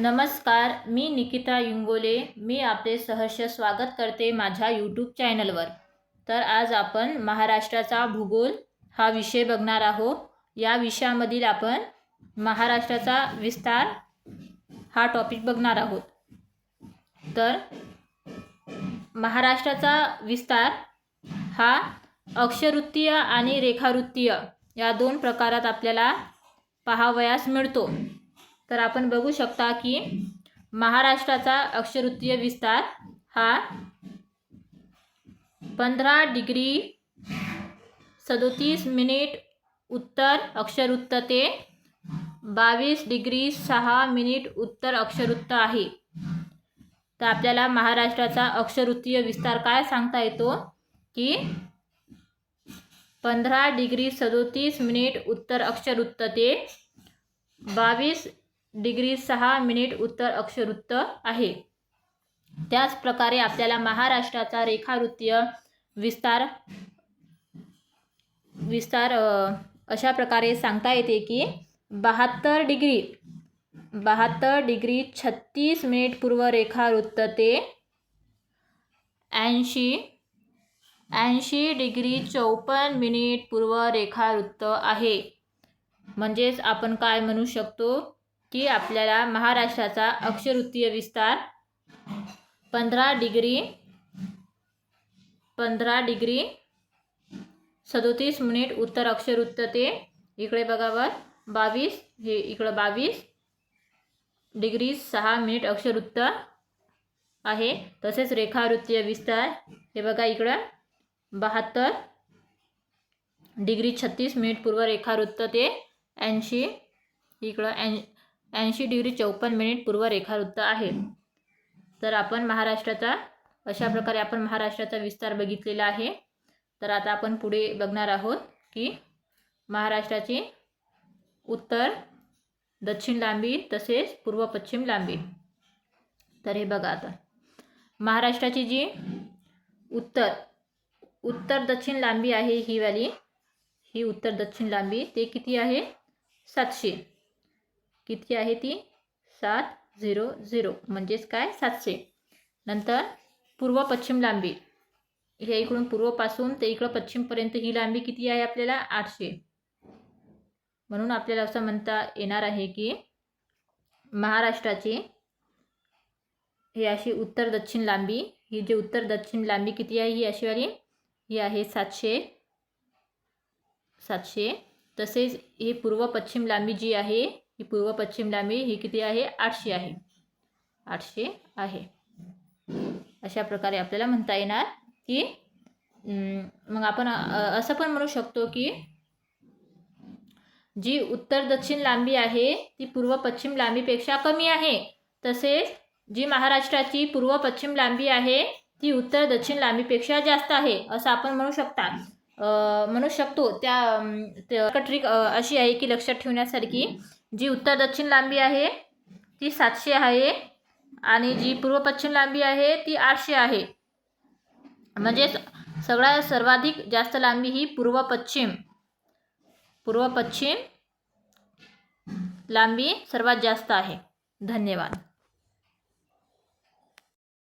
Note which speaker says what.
Speaker 1: नमस्कार मी निकिता इंगोले मी आपले सहर्ष स्वागत करते माझ्या यूट्यूब चॅनलवर तर आज आपण महाराष्ट्राचा भूगोल हा विषय बघणार आहोत. या विषयामधील आपण महाराष्ट्राचा विस्तार हा टॉपिक बघणार आहोत. तर महाराष्ट्राचा विस्तार हा अक्षवृत्तीय आणि रेखावृत्तीय या दोन प्रकारात आपल्याला पाहावयास मिळतो. तर आपण बघू शकता की महाराष्ट्राचा अक्षरवृत्तीय विस्तार हा पंधरा डिग्री सदोतीस मिनिट उत्तर अक्षरवृत्त ते बावीस डिग्री सहा मिनिट उत्तर अक्षरवृत्त आहे. तर आपल्याला महाराष्ट्राचा अक्षरवृत्तीय विस्तार काय सांगता येतो? की पंधरा डिग्री सदोतीस मिनिट उत्तर अक्षरवृत्त ते बावीस डिग्री सहा मिनिट उत्तर अक्षवृत्त आहे. त्याच प्रकारे आपल्याला महाराष्ट्राचा रेखावृत्तीय विस्तार विस्तार अशा प्रकारे सांगता येते की बहात्तर डिग्री बहात्तर डिग्री छत्तीस मिनिट पूर्व रेखावृत्त ते ऐंशी ऐंशी डिग्री चौपन्न मिनिट पूर्व रेखावृत्त आहे. म्हणजेच आपण काय म्हणू शकतो? की आपल्याला महाराष्ट्राचा अक्षरवृत्तीय विस्तार पंधरा डिग्री पंधरा डिग्री सदोतीस मिनिट उत्तर अक्षरवृत्त ते इकडे बघावर बावीस हे इकडं बावीस डिग्री सहा मिनिट अक्षरवृत्त आहे. तसेच रेखावृत्तीय विस्तार हे बघा इकडं. बहात्तर डिग्री छत्तीस मिनिट पूर्व रेखावृत्त ते ऐंशी इकडं ऐं ऐंशी डिग्री चौपन्न मिनिट पूर्व रेखावृत्त आहे. तर आपण महाराष्ट्राचा अशा प्रकारे आपण महाराष्ट्राचा विस्तार बघितलेला आहे. तर आता आपण पुढे बघणार आहोत की महाराष्ट्राची उत्तर दक्षिण लांबी तसेच पूर्व पश्चिम लांबी. तर हे बघा आता. महाराष्ट्राची जी उत्तर उत्तर दक्षिण लांबी आहे ही वाली ही उत्तर दक्षिण लांबी ते किती आहे? सातशे. किती आहे ती? सात झिरो झिरो. म्हणजेच काय? सातशे. नंतर पूर्व पश्चिम लांबी. हे इकडून पूर्वपासून ते इकडं पश्चिमपर्यंत ही लांबी किती आहे आपल्याला? आठशे. म्हणून आपल्याला असं म्हणता येणार आहे की महाराष्ट्राची ही अशी उत्तर दक्षिण लांबी ही जी उत्तर दक्षिण लांबी किती आहे? ही अशी वाली ही आहे सातशे. सातशे. तसेच ही पूर्व पश्चिम लांबी जी आहे ही पूर्व पश्चिम लांबी ही किती आहे? आठशे आहे. आठशे आहे. अशा प्रकारे आपल्याला म्हणता येणार की मग आपण असं पण म्हणू शकतो की जी उत्तर दक्षिण लांबी आहे ती पूर्व पश्चिम लांबीपेक्षा कमी आहे. तसेच जी महाराष्ट्राची पूर्व पश्चिम लांबी आहे ती उत्तर दक्षिण लांबीपेक्षा जास्त आहे असं आपण म्हणू शकता. म्हणू शकतो त्या ट्रिक अशी आहे की लक्षात ठेवण्यासारखी जी उत्तर दक्षिण लांबी आहे ती सातशे आहे आणि जी पूर्व पश्चिम लांबी आहे ती आठशे आहे. म्हणजे सगळ्या सर्वाधिक जास्त लांबी ही पूर्व पश्चिम पूर्व पश्चिम लांबी सर्वात जास्त आहे. धन्यवाद.